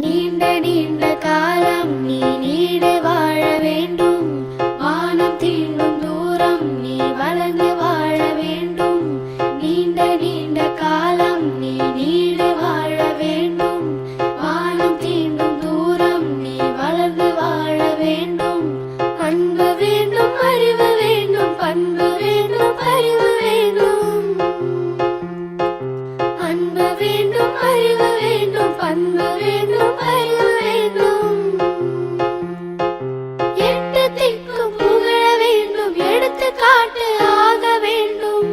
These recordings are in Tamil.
நீண்ட நீண்ட காலம் நீ நீடு வாழ வேண்டும். பண்பு வேண்டும் அறிவு வேண்டும் எட்டு திக்கும் புகழ வேண்டும். எடுத்து காட்டு ஆக வேண்டும்.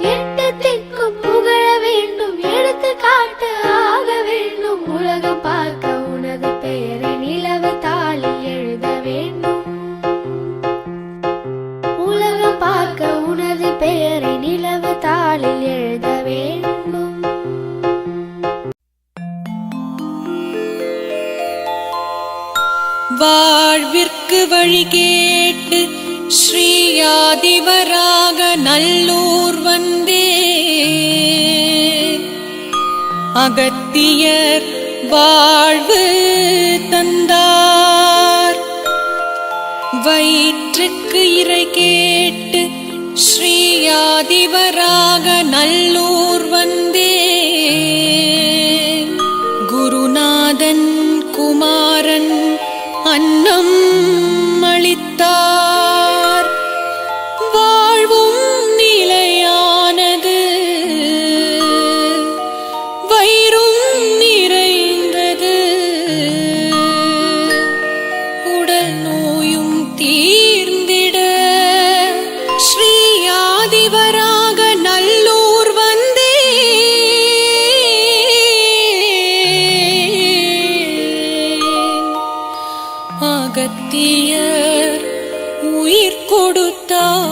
எட்டு திக்கும் புகழ வேண்டும். எடுத்து காட்டு ஆக வேண்டும். உலகம் பார்க்க உனது பெயரை நிலவு தாளி எழுத வேண்டும். உலகம் பார்க்க உனது பெயரை நிலவு தாளில் எழுத வேண்டும். வாழ்விற்கு வழி கேட்டு ஸ்ரீயாதிவராக நல்லூர் வந்தே அகத்தியர் வாழ்வு தந்தார். வயிற்றுக்கு இறை கேட்டு ஸ்ரீயாதிவராக நல்லூர் வந்தே அன்னம் உயிர் கொடுத்தார்.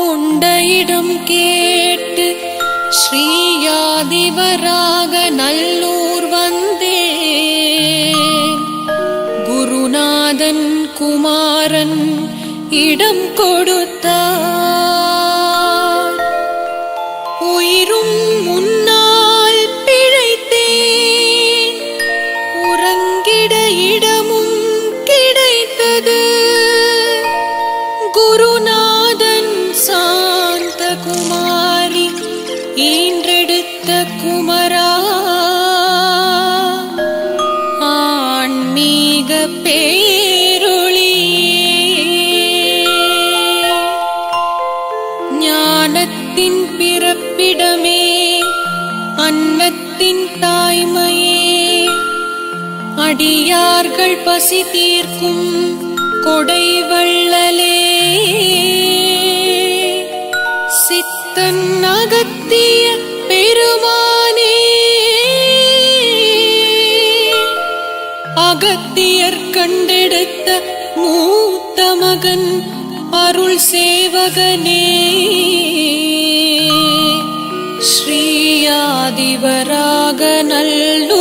உண்ட இடம் கேட்டு ஸ்ரீயாதிவராக நல்லூர் வந்தே குருநாதன் குமாரன் இடம் கொடுத்தார். பேருளி. ஞானத்தின் பிறப்பிடமே அன்னத்தின் தாய்மையே. அடியார்கள் பசி தீர்க்கும் கொடை வள்ளலே. சித்தன் அகத்திய பெருமானே. அகத்திய கண்டெடுத்த மூத்த மகன் அருள் சேவகனே. ஸ்ரீயாதிவராக நல்லூர்